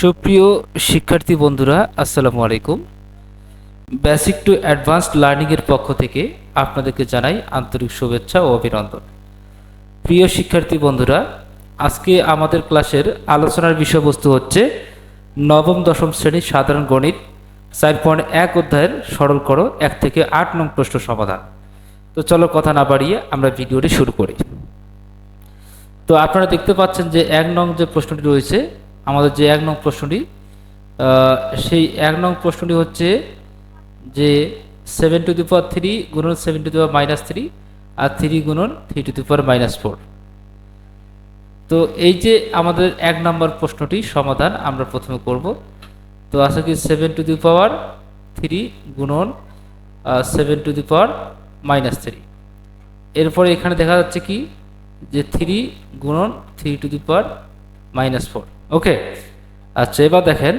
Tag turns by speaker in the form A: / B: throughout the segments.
A: সুপ্রিয় শিক্ষার্থী বন্ধুরা, আসসালামু আলাইকুম। বেসিক টু অ্যাডভান্সড লার্নিংয়ের পক্ষ থেকে আপনাদেরকে জানাই আন্তরিক শুভেচ্ছা ও অভিনন্দন। প্রিয় শিক্ষার্থী বন্ধুরা, আজকে আমাদের ক্লাসের আলোচনার বিষয়বস্তু হচ্ছে নবম, দশম শ্রেণির সাধারণ গণিত, চার পয়েন্ট এক অধ্যায়ের সরল করো, এক থেকে আট নং প্রশ্ন সমাধান। তো চলো কথা না বাড়িয়ে আমরা ভিডিওটি শুরু করি। তো আপনারা দেখতে পাচ্ছেন যে এক নং যে প্রশ্নটি রয়েছে, আমাদের যে এক নং প্রশ্নটি সেই এক নং প্রশ্নটি হচ্ছে যে seven to the power three গুণন seven to the power minus three R three গুণন three to the power minus four তো এই যে আমাদের এক নম্বর প্রশ্নটি সমাধান আমরা প্রথমে করব। তো আছে কি seven to the power three গুণন seven to the power minus three এরপরে এখানে দেখা যাচ্ছে কি যে থ্রি গুণন three to the power minus four okay আচ্ছা এবার দেখেন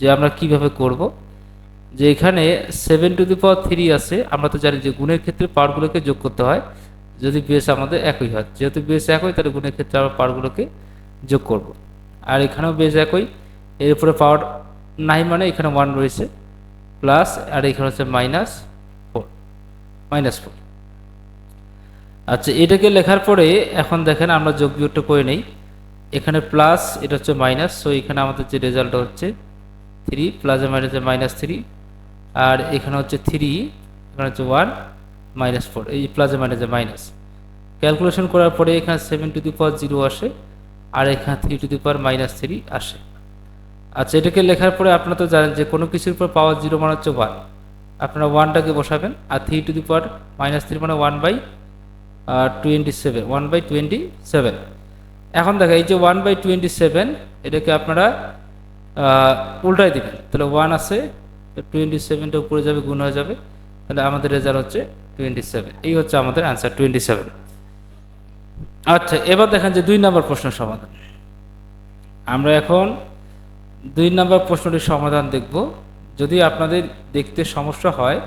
A: যে আমরা কীভাবে করব। যে এখানে seven to the power three আছে, আমরা তো জানি যে গুণের ক্ষেত্রে পাওয়ারগুলোকে যোগ করতে হয়। যদি বেস আমাদের একই হয়, যেহেতু বেস একই, তাহলে গুণের ক্ষেত্রে আমরা পাওয়ারগুলোকে যোগ করব। আর এখানেও বেস একই, এর উপরে পাওয়ার নাই মানে এখানে ওয়ান রয়েছে প্লাস আর এখানে হচ্ছে মাইনাস ফোর মাইনাস ফোর আচ্ছা এটাকে লেখার পরে এখন দেখেন আমরা যোগ বিয়োগটা করে নেই। এখানে প্লাস এটা হচ্ছে মাইনাস সো এখানে আমাদের যে রেজাল্টটা হচ্ছে থ্রি প্লাসে মাইনাসে মাইনাস থ্রি আর এখানে হচ্ছে থ্রি এখানে হচ্ছে ওয়ান মাইনাস ফোর এই প্লাসে মাইনাসে মাইনাস ক্যালকুলেশন করার পরে এখানে seven to the power zero আসে, আর এখানে three to the power minus three আসে। আচ্ছা এটাকে লেখার পরে আপনারা তো জানেন যে কোনো কিছুর উপর পাওয়ার জিরো মানে হচ্ছে ওয়ান আপনারা ওয়ানটাকে বসাবেন, আর three to the power minus three মানে one by twenty seven one by twenty seven এখন দেখা, এই যে ওয়ান বাই টোয়েন্টি সেভেন এটাকে আপনারা উল্টাই দিবেন। তাহলে ওয়ান আছে টোয়েন্টি সেভেনটা উপরে যাবে, গুণ হয়ে যাবে। তাহলে আমাদের রেজাল্ট হচ্ছে টোয়েন্টি সেভেন এই হচ্ছে আমাদের অ্যান্সার টোয়েন্টি সেভেন আচ্ছা এবার দেখেন যে দুই নম্বর প্রশ্নের সমাধান। আমরা এখন দুই নম্বর প্রশ্নটির সমাধান দেখব। যদি আপনাদের দেখতে সমস্যা হয়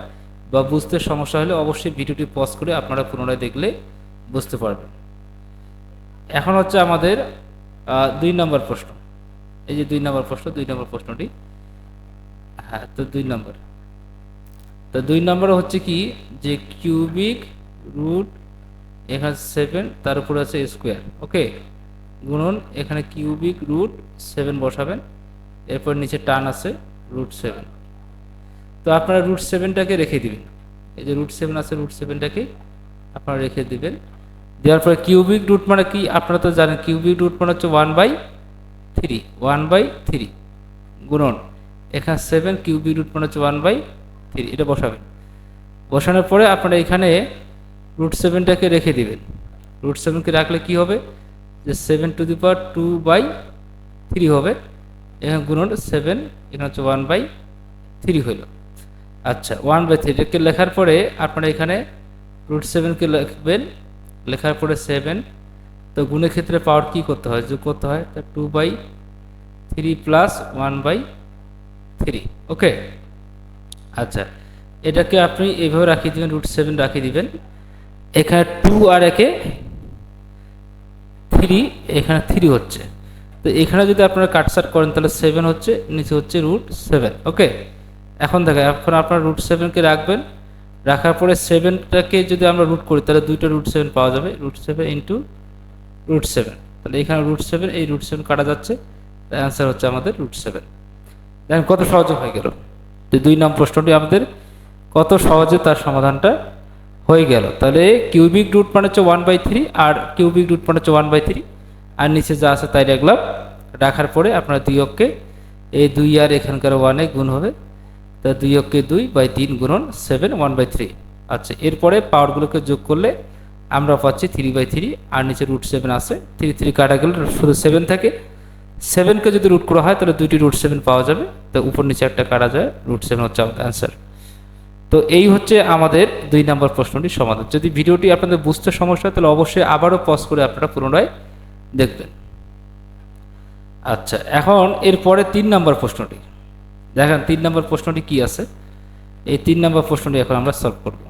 A: বা বুঝতে সমস্যা হলে অবশ্যই ভিডিওটি পজ করে আপনারা পুনরায় দেখলে বুঝতে পারবেন। এখন হচ্ছে আমাদের দুই নম্বর প্রশ্ন। এই যে দুই নম্বর প্রশ্ন, দুই নম্বর প্রশ্নটি। হ্যাঁ তো দুই নম্বর। তো দুই নম্বর হচ্ছে কি, যে কিউবিক রুট এখানে সেভেন তার উপরে আছে স্কোয়ার ওকে গুণন, এখানে কিউবিক রুট সেভেন বসাবেন, এরপর নিচে টান আছে রুট সেভেন তো আপনারা রুট সেভেনটাকে রেখে দিবেন। এই যে রুট সেভেন আছে রুট সেভেনটাকে আপনারা রেখে দিবেন। দেওয়ার পরে কিউবিক রুট মানে কি? আপনারা তো জানেন কিউবিক রুট মানে হচ্ছে one by three one by three গুণন। এখানে সেভেন কিউবিক রুট মানে হচ্ছে ওয়ান বাই থ্রি এটা বসাবেন। বসানোর পরে আপনারা এখানে রুট সেভেনটাকে রেখে দিবেন। রুট সেভেনকে রাখলে কি হবে? যে seven to the power two by three হবে। এখানে গুণন সেভেন এখানে হচ্ছে ওয়ান বাই থ্রি হইল আচ্ছা ওয়ান বাই থ্রি এটাকে লেখার পরে আপনারা এখানে রুট সেভেনকে লিখবেন, লেখার পরে সেভেন তো গুণের ক্ষেত্রে পাওয়ার কি করতে হয়? যোগ করতে হয়, তা two by three plus one by three okay আচ্ছা এটাকে আপনি এইভাবে রাখিয়ে দিবেন রুট সেভেন রাখিয়ে দিবেন। এখানে টু আর একে থ্রি এখানে থ্রি হচ্ছে। তো এখানে যদি আপনারা কাটসাট করেন, তাহলে সেভেন হচ্ছে, নিচে হচ্ছে রুট সেভেন ওকে এখন দেখেন, এখন আপনার রুট সেভেনকে রাখবেন, রাখার পরে সেভেনটাকে যদি আমরা রুট করি, তাহলে দুইটা রুট সেভেন পাওয়া যাবে root seven into root seven তাহলে এখানে রুট সেভেন এই রুট সেভেন কাটা যাচ্ছে অ্যান্সার হচ্ছে আমাদের রুট সেভেন দেখেন কত সহজে হয়ে গেল। তো দুই নাম প্রশ্নটি আমাদের কত সহজে তার সমাধানটা হয়ে গেল। তাহলে কিউবিক রুট মানে হচ্ছে ওয়ান বাই থ্রি আর কিউবিক রুট মানে হচ্ছে ওয়ান বাই থ্রি আর নিচে যা আছে তাই রাখলাম। রাখার পরে আপনার দুই অক্ষে, এই দুই আর এখানকার ওয়ানে গুণ হবে। তা দুই অক্ষে দুই বাই তিন গুণন সেভেন ওয়ান বাই থ্রি আচ্ছা এরপরে পাওয়ারগুলোকে যোগ করলে আমরা পাচ্ছি থ্রি বাই থ্রি আর নিচে রুট সেভেন আছে। থ্রি থ্রি কাটা গেলে শুধু সেভেন থাকে। সেভেনকে যদি রুট করা হয়, তাহলে দুইটি রুট সেভেন পাওয়া যাবে। তো উপর নিচে একটা কাটা যায় রুট সেভেন হচ্ছে আমাদের অ্যান্সার তো এই হচ্ছে আমাদের দুই নম্বর প্রশ্নটি সমাধান। যদি ভিডিওটি আপনাদের বুঝতে সমস্যা হয়, তাহলে অবশ্যই আবারও পজ করে আপনারা পুনরায় দেখবেন। আচ্ছা এখন এরপরে তিন নম্বর প্রশ্নটি। দেখেন, তিন নম্বর প্রশ্নটি কি আছে? এই তিন নম্বর প্রশ্নটি এখন আমরা সলভ করব।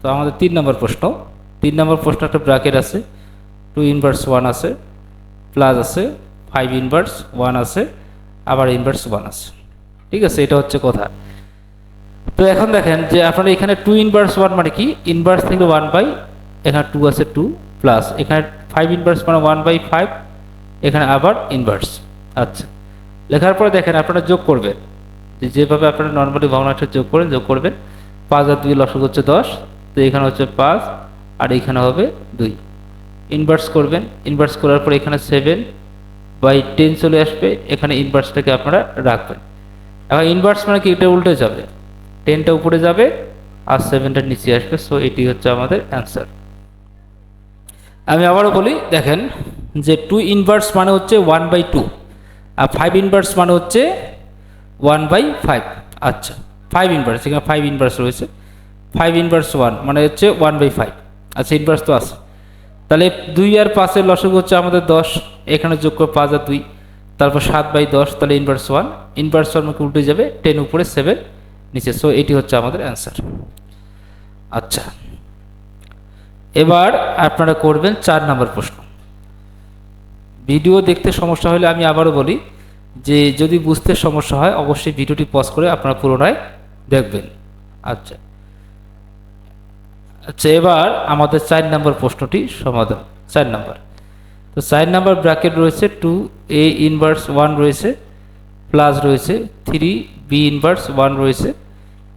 A: তো আমাদের তিন নম্বর প্রশ্ন, তিন নম্বর প্রশ্ন একটা ব্র্যাকেট আছে টু ইনভার্স ওয়ান আছে প্লাস আছে ফাইভ ইনভার্স ওয়ান আছে, আবার ইনভার্স ওয়ান আছে। ঠিক আছে, এটা হচ্ছে কথা। তো এখন দেখেন যে আপনার এখানে টু ইনভার্স ওয়ান মানে কি? ইনভার্স থেকে ওয়ান বাই এখানে টু আছে টু প্লাস এখানে ফাইভ ইনভার্স মানে ওয়ান বাই ফাইভ এখানে আবার ইনভার্স আচ্ছা। লেখার পরে দেখেন আপনারা যোগ করবেন। যেভাবে আপনারা নর্মালি ভগ্নাংশ যোগ করেন, যোগ করবেন। পাঁচ আর দুই লসক হচ্ছে দশ, তো এখানে হচ্ছে পাঁচ, আর এখানে হবে দুই। ইনভার্স করবেন ইনভার্স করার পর এখানে সেভেন বাই টেন চলে আসবে, এখানে ইনভার্সটাকে আপনারা রাখবেন। এখন ইনভার্স মানে কি? এটা উল্টে যাবে। টেনটা উপরে যাবে, আর সেভেনটা নিচে আসবে সো এটি হচ্ছে আমাদের অ্যান্সার আমি আবারও বলি, দেখেন যে টু ইনভার্স মানে হচ্ছে ওয়ান বাই টু আর ফাইভ ইনভার্স মানে হচ্ছে ওয়ান বাই ফাইভ আচ্ছা ফাইভ ইনভার্স এখানে ফাইভ ইনভার্স রয়েছে। ফাইভ ইনভার্স ওয়ান মানে হচ্ছে ওয়ান বাই ফাইভ আচ্ছা ইনভার্স তো আছে। তাহলে দুই আর পাঁচের লসক হচ্ছে আমাদের দশ, এখানে যোগ করে পাঁচ আর দুই, তারপর সাত বাই দশ, তাহলে ইনভার্স ওয়ান ইনভার্স ওয়ান মানে উল্টে যাবে টেন উপরে সেভেন নিচে। সো এটি হচ্ছে আমাদের অ্যান্সার আচ্ছা এবার আপনারা করবেন চার নম্বর প্রশ্ন। ভিডিও দেখতে সমস্যা হলে আমি আবারও বলি যে যদি বুঝতে সমস্যা হয়, অবশ্যই ভিডিওটি পজ করে আপনারা পুনরায় দেখবেন। আচ্ছা। আচ্ছা এবার আমাদের চার নম্বর প্রশ্নটি সমাধান। চার নম্বর। তো চার নম্বর ব্র্যাকেট রয়েছে টু এ ইনভার্স ওয়ান রয়েছে প্লাস রয়েছে থ্রি বি ইনভার্স ওয়ান রয়েছে,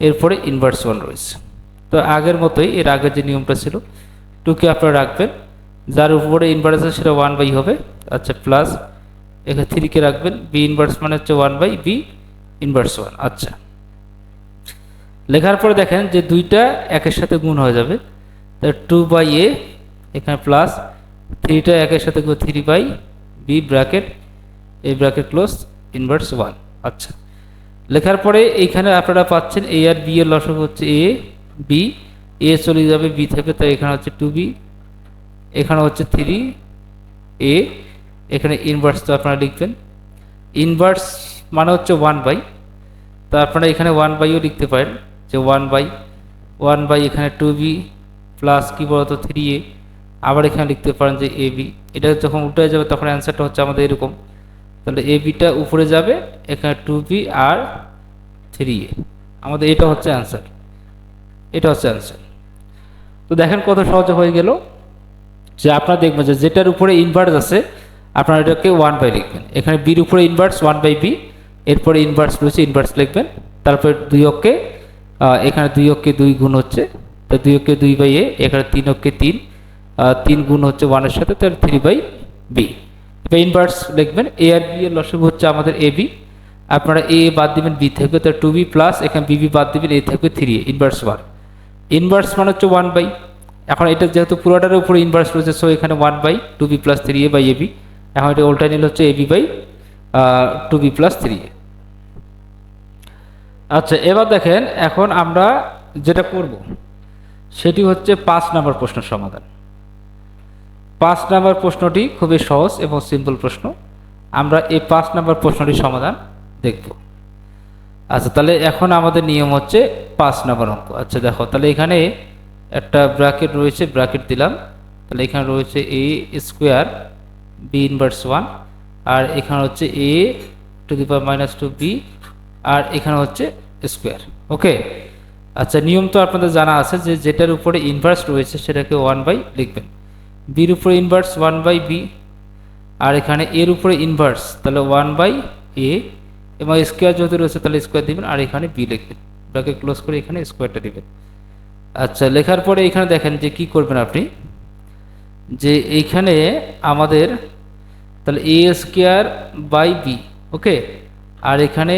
A: এরপরে ইনভার্স ওয়ান রয়েছে। তো আগের মতোই, এর আগের যে নিয়মটা ছিল টুকে আপনারা রাখবেন। যার উপরে ইনভার্স আছে, সেটা ওয়ান বাই হবে। আচ্ছা প্লাস এখানে থ্রিকে রাখবেন বি ইনভার্স মানে হচ্ছে one by B inverse one আচ্ছা। লেখার পরে দেখেন যে দুইটা একের সাথে গুণ হয়ে যাবে। টু বাই এ এখানে প্লাস থ্রিটা একের সাথে গুণ থ্রি বাই বি ব্র্যাকেট এই ব্র্যাকেট ক্লোজ ইনভার্স ওয়ান আচ্ছা। লেখার পরে এইখানে আপনারা পাচ্ছেন এ আর বি এর লসক হচ্ছে এ বি এ চলে যাবে বি থেকে, তাই এখানে হচ্ছে টু বি এখানে হচ্ছে থ্রি এ এখানে ইনভার্স তো আপনারা লিখবেন। ইনভার্স মানে হচ্ছে ওয়ান বাই তো আপনারা এখানে ওয়ান বাইও লিখতে পারেন, যে ওয়ান বাই ওয়ান বাই এখানে টু বি প্লাস কী বলতো থ্রি এ আবার এখানে লিখতে পারেন যে এ বি এটা যখন উল্টে যাবে তখন অ্যান্সারটা হচ্ছে আমাদের এরকম। তাহলে এ বিটা উপরে যাবে, এখানে টু বি আর থ্রি এ আমাদের এটা হচ্ছে অ্যান্সার এটা হচ্ছে অ্যান্সার তো দেখেন কত সহজে হয়ে গেল। যে আপনারা দেখবেন যে যেটার উপরে ইনভার্স আছে আপনারা এটাকে ওয়ান বাই লিখবেন। এখানে বির উপরে ইনভার্স ওয়ান বাই বি এরপরে ইনভার্স রয়েছে ইনভার্স লিখবেন। তারপর দুই অক্ষে এখানে দুই অক্ষে দুই গুণ হচ্ছে তো দুই অক্ষে দুই বাই এ এখানে তিন অক্ষে তিন তিন গুণ হচ্ছে ওয়ানের সাথে, তাহলে থ্রি বাই বি এবার ইনভার্স লিখবেন এ আর বি এর লসক হচ্ছে আমাদের এ বি আপনারা এ বাদ দিবেন বি থেকে, তাহলে টু বি প্লাস এখানে বিবি বাদ দিবেন এ থেকে থ্রি ইনভার্স ওয়ান ইনভার্স মানে হচ্ছে ওয়ান বাই এখন এটা যেহেতু পুরোটার উপরে ইনভার্স রয়েছে সো এখানে one by two B plus three A by A B এখন এটা উল্টা নিলে হচ্ছে A B by two B plus three আচ্ছা এবার দেখেন, এখন আমরা যেটা করব, সেটি হচ্ছে পাঁচ নাম্বার প্রশ্নের সমাধান। পাঁচ নাম্বার প্রশ্নটি খুবই সহজ এবং সিম্পল প্রশ্ন। আমরা এই পাঁচ নাম্বার প্রশ্নটির সমাধান দেখব। আচ্ছা তাহলে এখন আমাদের নিয়ম হচ্ছে পাঁচ নাম্বার অঙ্ক। আচ্ছা দেখো, তাহলে এখানে একটা ব্র্যাকেট রয়েছে, ব্র্যাকেট দিলাম। তাহলে এখানে রয়েছে A square B inverse one আর এখানে হচ্ছে A to the power minus two B আর এখানে হচ্ছে স্কোয়ার ওকে আচ্ছা নিয়ম তো আপনাদের জানা আছে যে যেটার উপরে ইনভার্স রয়েছে সেটাকে ওয়ান বাই লিখবেন। বির উপরে ইনভার্স ওয়ান বাই বি আর এখানে এর উপরে ইনভার্স তাহলে ওয়ান বাই এ এবং স্কোয়ার যেহেতু রয়েছে তাহলে স্কোয়ার দিবেন, আর এখানে বি লিখবেন। ব্র্যাকেট ক্লোজ করে এখানে স্কোয়ারটা দিবেন। আচ্ছা লেখার পরে এখানে দেখেন যে কি করবেন আপনি? যে এইখানে আমাদের তাহলে A square by B okay আর এখানে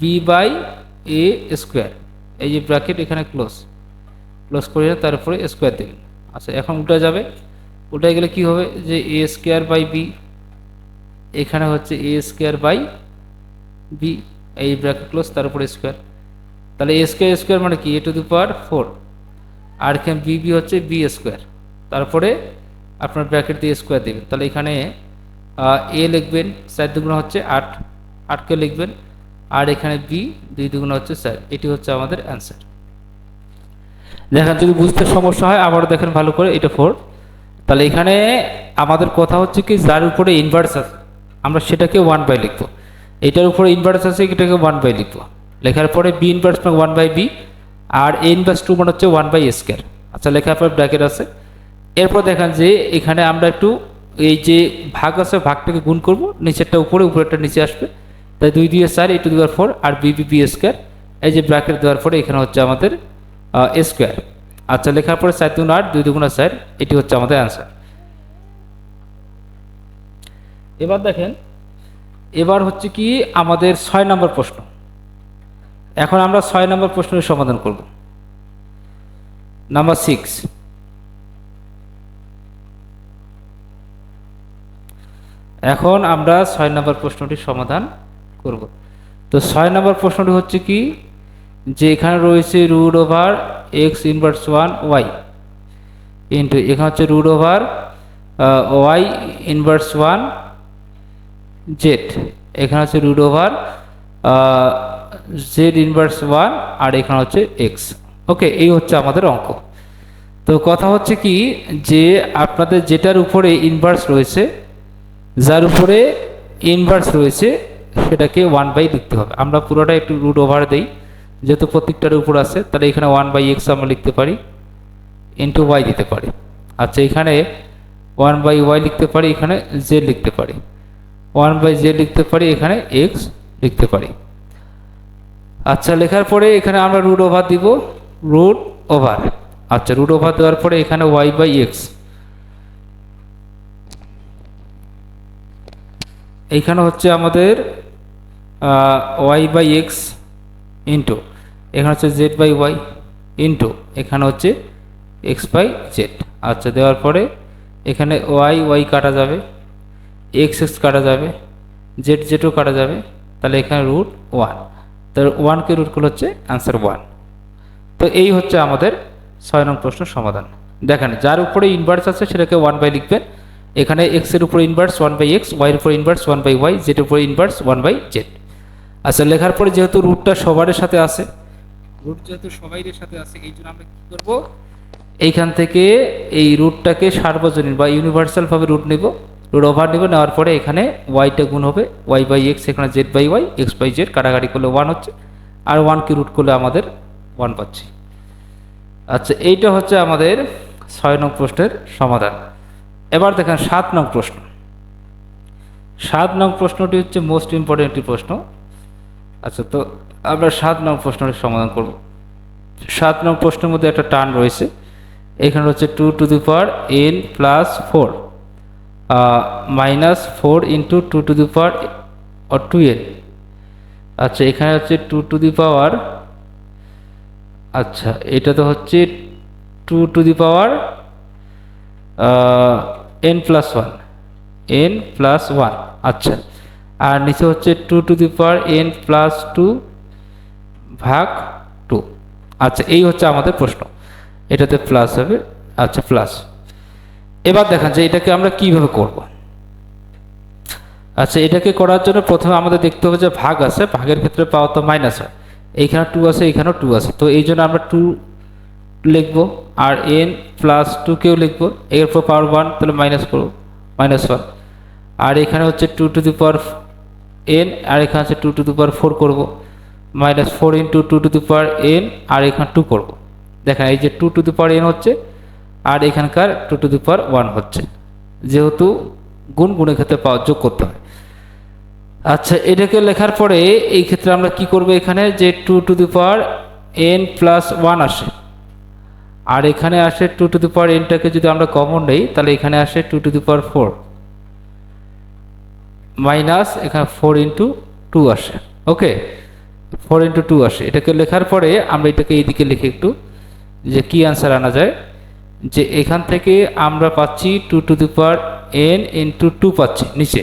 A: বি বাই এ স্কোয়ার এই যে ব্র্যাকেট এখানে ক্লোজ ক্লোজ করে তারপরে স্কোয়ার দেবেন আচ্ছা এখন উল্টা যাবে উল্টা গেলে কি হবে? যে এ স্কোয়ার বাই বি এখানে হচ্ছে এ স্কোয়ার বাই বি এই ব্র্যাকেট ক্লোজ তারপরে স্কোয়ার তাহলে এ স্কোয়ার স্কোয়ার মানে কি? এ টু দি পাওয়ার ফোর আর এখানে বি বি হচ্ছে বি স্কোয়ার তারপরে আপনার ব্র্যাকেট দিয়ে স্কোয়ার দেবেন। তাহলে এখানে এ লিখবেন চার দুগুণ হচ্ছে আট। আটকে লিখবেন। আর এখানে বি দুই দুগুণ হচ্ছে চার এটি হচ্ছে আমাদের অ্যান্সার দেখেন, যদি বুঝতে সমস্যা হয়, আবারও দেখেন ভালো করে, এটা ফোর তাহলে এখানে আমাদের কথা হচ্ছে কি, যার উপরে ইনভার্স আছে, আমরা সেটাকে ওয়ান বাই লিখব। এটার উপরে ইনভার্স আছে, এটাকে ওয়ান বাই লিখব। লেখার পরে বি ইনভার্স মানে ওয়ান বাই বি আর এ ইনভার্স টু মানে হচ্ছে ওয়ান বাই স্কোয়ার আচ্ছা লেখার পর ব্র্যাকেট আছে। এরপর দেখেন যে এখানে আমরা একটু এই যে ভাগ আছে, ভাগটাকে গুণ করব। নিচেরটা উপরে, উপরেরটা নিচে আসবে। তাই দুই দুই চার এই টু দেওয়ার ফোর আর বি বি বি স্কোয়ার। এই যে ব্র্যাকেট দেওয়ার পরে এখানে হচ্ছে আমাদের স্কোয়ার। আচ্ছা লেখার পরে চার দুগুণ আট, দুই দুগুণ চার, এটি হচ্ছে আমাদের অ্যান্সার এবার দেখেন, এবার হচ্ছে কি আমাদের ছয় নম্বর প্রশ্ন। এখন আমরা ছয় নম্বর প্রশ্নের সমাধান করব। নাম্বার সিক্স এখন আমরা ছয় নম্বর প্রশ্নটির সমাধান করব। তো ছয় নম্বর প্রশ্নটি হচ্ছে কি? যে এখানে রয়েছে root over X inverse one Y into এখানে হচ্ছে root over Y inverse one Z এখানে হচ্ছে root over Z inverse one আর এখানে হচ্ছে এক্স ওকে, এই হচ্ছে আমাদের অঙ্ক। তো কথা হচ্ছে কি? যে আপনাদের যেটার উপরে ইনভার্স রয়েছে যার উপরে ইনভার্স রয়েছে, সেটাকে ওয়ান বাই লিখতে হবে। আমরা পুরোটা একটু রুট ওভার দেই। যেহেতু প্রত্যেকটার উপর আছে, তাহলে এখানে ওয়ান বাই এক্স আমরা লিখতে পারি ইন্টু ওয়াই দিতে পারি। আচ্ছা এখানে ওয়ান বাই ওয়াই লিখতে পারি, এখানে জেড লিখতে পারি। ওয়ান বাই জেড লিখতে পারি, এখানে এক্স লিখতে পারি। আচ্ছা লেখার পরে এখানে আমরা রুট ওভার দিব রুট ওভার আচ্ছা রুট ওভার দেওয়ার পরে এখানে ওয়াই বাই এক্স এইখানে হচ্ছে আমাদের ওয়াই বাই এক্স ইন্টু এখানে হচ্ছে জেড বাই ওয়াই ইন্টু এখানে হচ্ছে এক্স বাই জেড আচ্ছা দেওয়ার পরে এখানে ওয়াই ওয়াই কাটা যাবে এক্স এক্স কাটা যাবে জেড জেডও কাটা যাবে, তাহলে এখানে রুট ওয়ান তার ওয়ানকে রুট করলে হচ্ছে অ্যান্সার ওয়ান তো এই হচ্ছে আমাদের ছয় নং প্রশ্নের সমাধান। দেখেন, যার উপরে ইনভার্স আছে সেটাকে ওয়ান বাই লিখবেন এখানে এক্সের উপরে ইনভার্স ওয়ান বাই এক্স ওয়াইয়ের উপরে inverse one by Y Z উপরে ইনভার্স ওয়ান বাই জেড আচ্ছা লেখার পরে যেহেতু রুটটা সবারের সাথে আছে রুট যেহেতু সবাইয়ের সাথে আছে, এই জন্য আমরা কী করব? এইখান থেকে এই রুটটাকে সার্বজনীন বা ইউনিভার্সালভাবে রুট নেব। রুট ওভার নেব, নেওয়ার পরে এখানে ওয়াইটা গুণ হবে ওয়াই বাই এক্স এখানে Z by Y X by Z কাটাকাটি করলে ওয়ান হচ্ছে, আর ওয়ানকে রুট করলে আমাদের ওয়ান পাচ্ছি। আচ্ছা এইটা হচ্ছে আমাদের ছয় নং প্রশ্নের সমাধান। এবার দেখেন সাত নং প্রশ্ন। সাত নং প্রশ্নটি হচ্ছে মোস্ট ইম্পর্টেন্ট একটি প্রশ্ন। আচ্ছা তো আমরা সাত নং প্রশ্নটি সমাধান করব। সাত নং প্রশ্নের মধ্যে একটা টার্ন রয়েছে। এখানে হচ্ছে two to the power N plus four minus four into two to the power two N আচ্ছা এখানে হচ্ছে টু টু দি পাওয়ার আচ্ছা এটা তো হচ্ছে two to the power N plus one N plus one আচ্ছা। আর নিচে হচ্ছে two to the power N plus two ভাগ টু আচ্ছা এই হচ্ছে আমাদের প্রশ্ন। এটাতে প্লাস হবে। আচ্ছা প্লাস এবার দেখান যে এটাকে আমরা কীভাবে করব। আচ্ছা এটাকে করার জন্য প্রথমে আমাদের দেখতে হবে যে ভাগ আছে, ভাগের ক্ষেত্রে পাওয়া তো মাইনাস হয় এইখানে টু আছে, এইখানেও টু আছে। তো এই জন্য আমরা টু লিখব আর এন প্লাস টুকেও লিখব, এরপর পাওয়ার ওয়ান তাহলে মাইনাস করব মাইনাস ওয়ান আর এখানে হচ্ছে two to the power N আর এখানে হচ্ছে two to the power four করব। Minus four into two to the power N আর এখানে টু করব। দেখেন এই যে two to the power N হচ্ছে, আর এখানকার two to the power one হচ্ছে। যেহেতু গুণ গুণের ক্ষেত্রে পাওয়া যোগ করতে হয়। আচ্ছা এটাকে লেখার পরে এই ক্ষেত্রে আমরা কি করব এখানে? যে two to the power N plus one আসে। আর এখানে আসে টু টু দি পাওয়ার এনটাকে যদি আমরা কমন নেই, তাহলে এখানে আসে two to the power four minus এখানে ফোর ইন্টু টু আসে ওকে ফোর ইন্টু টু আসে। এটাকে লেখার পরে আমরা এটাকে এইদিকে লিখে একটু যে কি আনসার আনা যায়? যে এখান থেকে আমরা পাচ্ছি two to the power N into two পাচ্ছি, নিচে।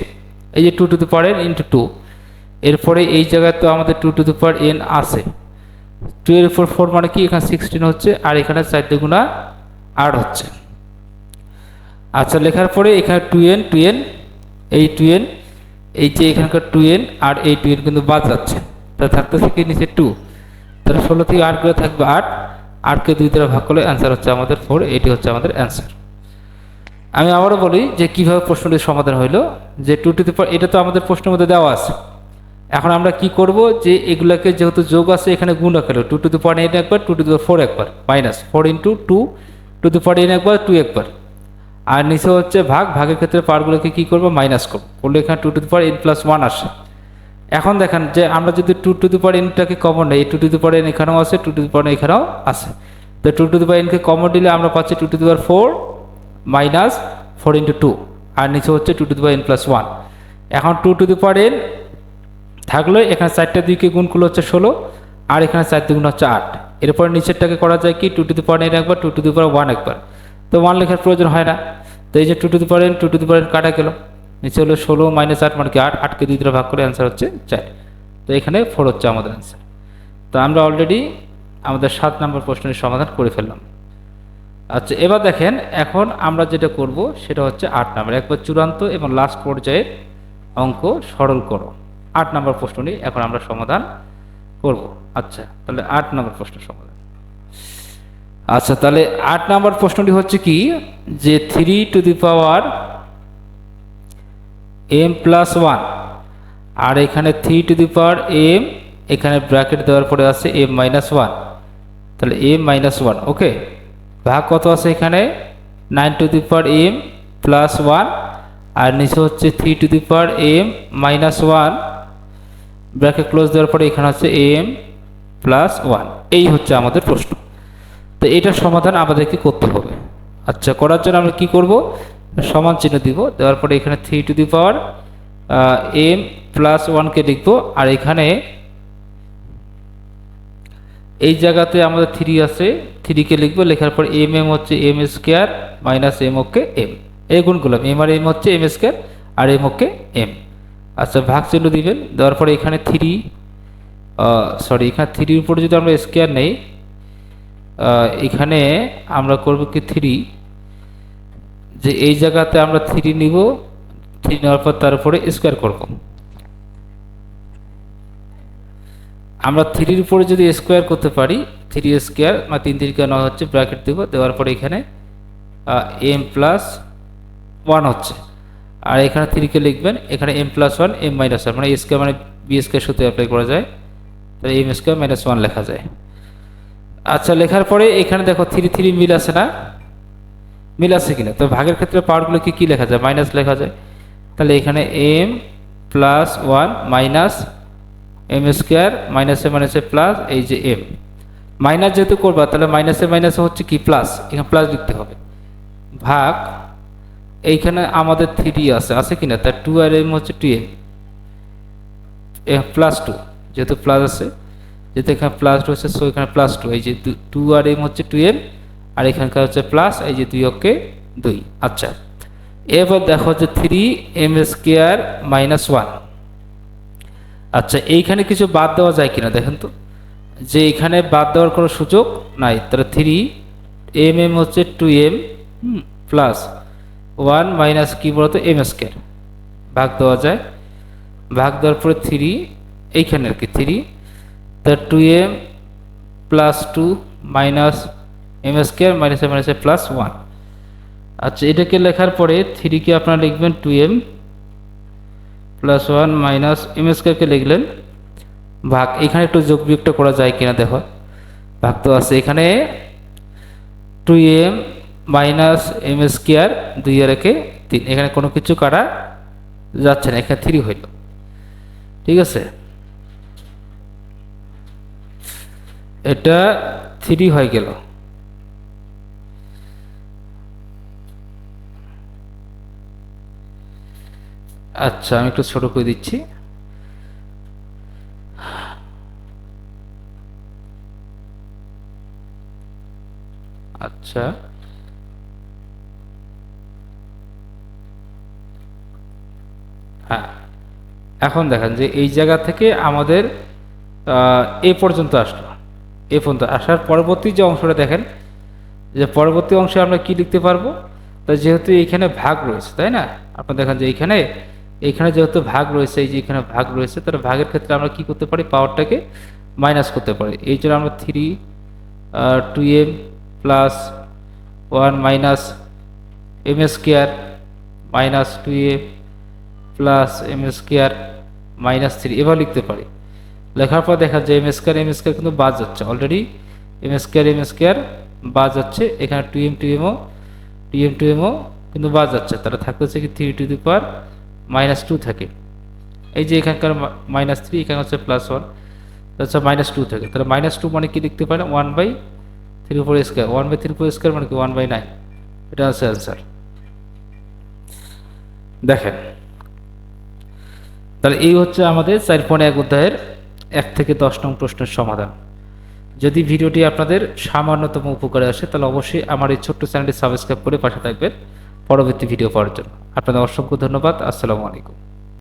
A: এই যে two to the power N into two এরপরে এই জায়গায় তো আমাদের two to the power N আছে। টু এর উপর ফোর মানে কি? এখানে সিক্সটিন হচ্ছে আর এখানে চারটে গুণা আট হচ্ছে। আচ্ছা লেখার পরে এখানে টু এন টু এন এই টু এন এই যে এখানকার টু এন আর এই টু এন কিন্তু বাদ যাচ্ছে। তা থাকতেছে কি নিচে টু তাহলে ষোলো থেকে আট করে থাকবে আট। আটকে দুই দ্বারা ভাগ করলে অ্যান্সার হচ্ছে আমাদের ফোর এটি হচ্ছে আমাদের অ্যান্সার আমি আবারও বলি যে কীভাবে প্রশ্নটির সমাধান হইল, যে টু টু দি এটা তো আমাদের প্রশ্নের মধ্যে দেওয়া আছে। এখন আমরা কি করব যে এগুলাকে যেহেতু যোগ আছে এখানে গুণ রাখল two to the power n একবার টু টু দি ফোর একবার minus four into two to the power n একবার টু একবার আর নিচে হচ্ছে ভাগ ভাগের ক্ষেত্রে পাওয়ারগুলোকে কী করব মাইনাস করব করলে এখানে two to the power n plus one আসে এখন দেখেন যে আমরা যদি টু টু দি পাওয়ার এনটাকে কমন নেই two to the power n এখানেও আছে টু টু দি পাওয়ার এখানেও আছে তো টু টু দি পাওয়ার এনকে কমন দিলে আমরা পাচ্ছি two to the power four minus four into two আর নিচে হচ্ছে two to the power n plus one এখন two to the power n থাকলে এখানে চারটা দুইকে গুণ করলে হচ্ছে ষোলো, আর এখানে চার দুগুণ হচ্ছে আট। এরপর নিচেরটাকে করা যায় কি two to the power n একবার two to the power one একবার। তো ওয়ান লেখার প্রয়োজন হয় না। তো এই যে two to the power n two to the power n কাটা গেল। নিচে হলো ষোলো মাইনাস আট মানে কি আট? আটকে দুই দ্বারা ভাগ করে অ্যান্সার হচ্ছে চার। তো এখানে ফোর হচ্ছে আমাদের অ্যান্সার তো আমরা অলরেডি আমাদের সাত নম্বর প্রশ্নের সমাধান করে ফেললাম। আচ্ছা এবার দেখেন, এখন আমরা যেটা করব, সেটা হচ্ছে আট নম্বর। একবার চূড়ান্ত এবং লাস্ট পর্যায়ের অঙ্ক সরল করো। আট নম্বর প্রশ্নটি এখন আমরা সমাধান করব। আচ্ছা তাহলে আট নম্বর প্রশ্ন সমাধান। আচ্ছা তাহলে আট নম্বর প্রশ্নটি হচ্ছে কি? যে three to the power m plus one আর এখানে three to the power m এখানে ব্র্যাকেট দেওয়ার পরে আছে এম মাইনাস ওয়ান তাহলে এম মাইনাস ওয়ান ওকে ভাগ কত আছে এখানে? Nine to the power m plus one আর নিচে হচ্ছে three to the power m minus one bracket close দেওয়ার পরে এখানে হচ্ছে এম প্লাস ওয়ান। এই হচ্ছে আমাদের প্রশ্ন। তো এটার সমাধান আমাদেরকে করতে হবে। আচ্ছা করার জন্য আমরা কি করব? সমান চিহ্ন দিব। দেওয়ার পরে এখানে three to the power m plus ওয়ানকে লিখব। আর এখানে এই জায়গাতে আমাদের থ্রি আছে। থ্রিকে লিখব। লেখার পর এম এম হচ্ছে m square minus m okay m এই গুণগুলো এম আর এম হচ্ছে এম স্কোয়ার আর এম ওকে এম আচ্ছা ভাগ চিহ্ন দিবেন দেওয়ার পরে এখানে থ্রি সরি এখানে থ্রির উপরে যদি আমরা স্কোয়ার নেই এখানে আমরা করব কি থ্রি যে এই জায়গাতে আমরা থ্রি নিব থ্রি নেওয়ার পর তার উপরে স্কোয়ার করব। আমরা থ্রির উপরে যদি স্কোয়ার করতে পারি থ্রি স্কোয়ার মানে তিন তিরিকা নয় হচ্ছে ব্র্যাকেট দেবো, দেওয়ার পরে এখানে এম প্লাস ওয়ান হচ্ছে। আর এখানে থ্রিকে লিখবেন, এখানে m plus one m minus one মানে স্কোয়ার মানে বি স্কোয়ার সূত্রে অ্যাপ্লাই করা যায়, তাহলে এম স্কোয়ার মাইনাস ওয়ান লেখা যায়। আচ্ছা লেখার পরে এখানে দেখো থ্রি থ্রি মিল আছে না? মিল আছে কিনা? তো ভাগের ক্ষেত্রে পাওয়ারগুলোকে কী লেখা যায়? মাইনাস লেখা যায়। তাহলে এখানে m plus one minus m square মাইনাসে মাইনাসে প্লাস এই যে এম মাইনাস যেহেতু করবা, তাহলে মাইনাসে মাইনাসে হচ্ছে কি? প্লাস এখানে প্লাস লিখতে হবে। ভাগ এইখানে আমাদের থ্রি আছে আছে কিনা? তার টু আর এম হচ্ছে টু এম প্লাস টু যেহেতু প্লাস আছে, যেহেতু এখানে প্লাস রয়েছে সো এখানে প্লাস টু এই যে টু আর এম হচ্ছে টু এম আর এখানকার হচ্ছে প্লাস এই যে দুই অক্ষে দুই। আচ্ছা এবার দেখো যে three m square minus one আচ্ছা এইখানে কিছু বাদ দেওয়া যায় কিনা দেখেন তো? যে এখানে বাদ দেওয়ার কোনো সুযোগ নাই। তাহলে থ্রি এম এম হচ্ছে two m plus one minus কী বলতো? M square. ভাগ দেওয়া যায়। ভাগ দেওয়ার পরে থ্রি এইখানে আর কি থ্রি তা two m plus two minus m square minus minus plus one আচ্ছা এটাকে লেখার পরে থ্রিকে আপনারা লিখবেন two m plus one minus m স্কোয়ারকে লিখলেন। ভাগ, এখানে একটু যোগ বিয়োগটা করা যায় কিনা দেখো। ভাগ তো আছে এখানে। Two m minus m square দুই আর একে তিন। এখানে কোনো কিছু কাটা যাচ্ছে না, এখানে থ্রি হইল। ঠিক আছে? এটা থ্রি হয়ে গেল। আচ্ছা আমি একটু ছোট করে দিচ্ছি। আচ্ছা। এখন দেখেন যে এই জায়গা থেকে আমাদের এ পর্যন্ত আসলো। এ পর্যন্ত আসার পরবর্তী যে অংশটা দেখেন, যে পরবর্তী অংশে আমরা কি লিখতে পারব? তো যেহেতু এইখানে ভাগ রয়েছে, তাই না? আপনার দেখেন যে এইখানে এইখানে যেহেতু ভাগ রয়েছে, এই যে এখানে ভাগ রয়েছে, তাহলে ভাগের ক্ষেত্রে আমরা কি করতে পারি? পাওয়ারটাকে মাইনাস করতে পারি। এই জন্য আমরা three two m plus one minus m square minus two a plus m square minus three এবার লিখতে পারি। লেখার পর দেখা যায় এম স্কোয়ার এম স্কোয়ার কিন্তু বাদ যাচ্ছে already m square m square বাদ যাচ্ছে, এখানে টু এম টু এমও টু এম টু এমও কিন্তু বাদ যাচ্ছে। তাহলে থাকতেছে কি three to the power minus two থাকে। এই যে এখানকার মাইনাস থ্রি এখানে হচ্ছে প্লাস ওয়ান আচ্ছা মাইনাস টু থাকে। তাহলে মাইনাস টু মানে কি লিখতে পারেন? One by three four square one by three four square মানে কি? ওয়ান বাই নাইন এটা হচ্ছে অ্যান্সার দেখেন। তাহলে এই হচ্ছে আমাদের চার পয়েন্ট এক অধ্যায়ের এক থেকে দশ নং প্রশ্নের সমাধান। যদি ভিডিওটি আপনাদের সামান্যতম উপকারে আসে, তাহলে অবশ্যই আমার এই ছোট্ট চ্যানেলটি সাবস্ক্রাইব করে পাশে থাকবেন। পরবর্তী ভিডিও পাওয়ার জন্য। আপনাদের অসংখ্য ধন্যবাদ। আসসালামু আলাইকুম।